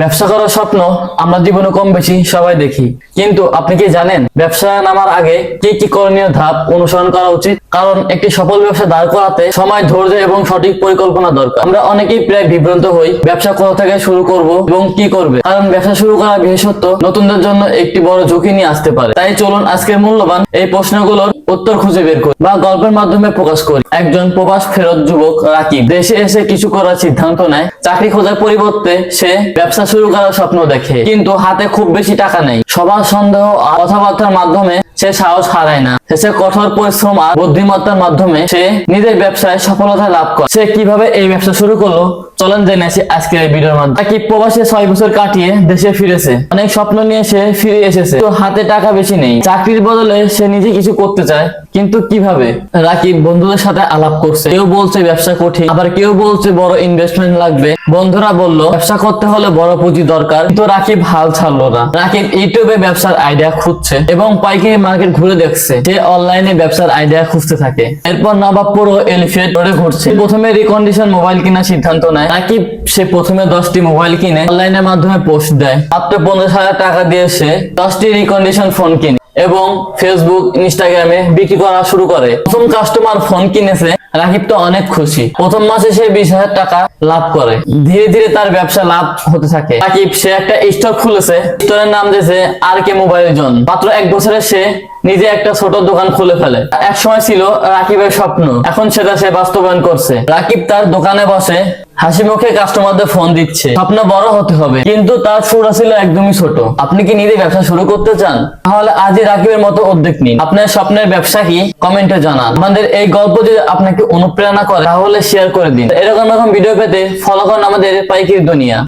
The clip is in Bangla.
ব্যবসা করার স্বপ্ন আমরা জীবনে কম বেশি সবাই দেখি। কিন্তু আপনি কি জানেন, ব্যবসা নামার আগে কি কি করণীয় ধাপ অনুসরণ করা উচিত? কারণ একটি সফল ব্যবসা দাঁড় করাতে সময়, ধৈর্য এবং সঠিক পরিকল্পনা দরকার। আমরা অনেকেই প্রায় বিভ্রান্ত হই, ব্যবসা কোথা থেকে শুরু করব এবং কি করবে? কারণ ব্যবসা শুরু করা বিশেষত্ব নতুনদের জন্য একটি বড় ঝুঁকি নিয়ে আসতে পারে। তাই চলুন আজকের মূল্যবান এই প্রশ্নগুলোর উত্তর খুঁজে বের করি বা গল্পের মাধ্যমে প্রকাশ করি। একজন প্রবাস ফেরত যুবক রাকিব দেশে এসে কিছু করার সিদ্ধান্ত নেয়। চাকরি খোঁজার পরিবর্তে সে ব্যবসা শুরু করার স্বপ্ন দেখে। কিন্তু হাতে খুব বেশি টাকা নেই। সবার সন্দেহ আর কথাবার্তার মাধ্যমে সে সাহস হারায় না। সে কঠোর পরিশ্রম আর বুদ্ধিমত্তার মাধ্যমে সে নিজের ব্যবসায় সফলতা লাভ করে। সে কীভাবে এই ব্যবসা শুরু করল? চলেন জেনে আসি আজকের এই ভিডিওর মাধ্যমে। কি প্রবাসে ছয় বছর কাটিয়ে দেশে ফিরেছে? অনেক স্বপ্ন নিয়ে সে ফিরে এসেছে। তো হাতে টাকা বেশি নেই। চাকরির বদলে সে নিজে কিছু করতে চায়। কিন্তু কীভাবে? রাকিব বন্ধুদের সাথে আলাপ করছে। কেউ বলছে ব্যবসা কঠিন। আবার কেউ বলছে বড় ইনভেস্টমেন্ট লাগবে। বন্ধুরা বলল, ব্যবসা করতে হলে বড় পুঁজি দরকার। কিন্তু রাকিব হাল ছাড়লো না। রাকিব ইউটিউবে ব্যবসার আইডিয়া খুঁজছে এবং পাইকারি মার্কেট ঘুরে দেখছে। সে অনলাইনে ব্যবসার আইডিয়া খুঁজতে থাকে। এরপর নবাবপুর ও এলিফেন্ট রোডে ঘুরছে। প্রথমে রিকন্ডিশন মোবাইল কেনার সিদ্ধান্ত নেয়। রাকিব সে প্রথমে দশটি মোবাইল কিনে অনলাইনের মাধ্যমে পোস্ট দেয়। মাত্র পঞ্চাশ হাজার টাকা দিয়ে সে দশটি রিকন্ডিশন ফোন কিনে এবং ফেসবুক ইনস্টাগ্রামে বিক্রি করা শুরু করে। প্রথম কাস্টমার ফোন কিনেছে, রাকিব তো অনেক খুশি। প্রথম মাসে সে বিশ হাজার টাকা লাভ করে। ধীরে ধীরে তার ব্যবসা লাভ হতে থাকে। রাকিব, সে একটা স্টোর খুলেছে। স্টোরের নাম দিয়েছে আর কে মোবাইল জন মাত্র এক বছরে সে নিজে একটা ছোট দোকান খুলে ফেলে। এক সময় ছিল রাকিবের স্বপ্ন। এখন সেটা সে বাস্তবায়ন করছে। রাকিব তার দোকানে বসে হাসি মুখে কাস্টমারদের ফোন দিচ্ছে। স্বপ্ন বড় হতে হবে, কিন্তু তার সুরা ছিল একদমই ছোট। আপনি কি নিজে ব্যবসা শুরু করতে চান? তাহলে আজই রাকিবের মতো উদ্যোগ নিন। আপনার স্বপ্নের ব্যবসা কি কমেন্টে জানান। আমাদের এই গল্প যদি আপনাকে অনুপ্রেরণা করে, তাহলে শেয়ার করে দিন। এরকম এরকম ভিডিও পেতে ফলো করুন আমাদের পাইকির দুনিয়া।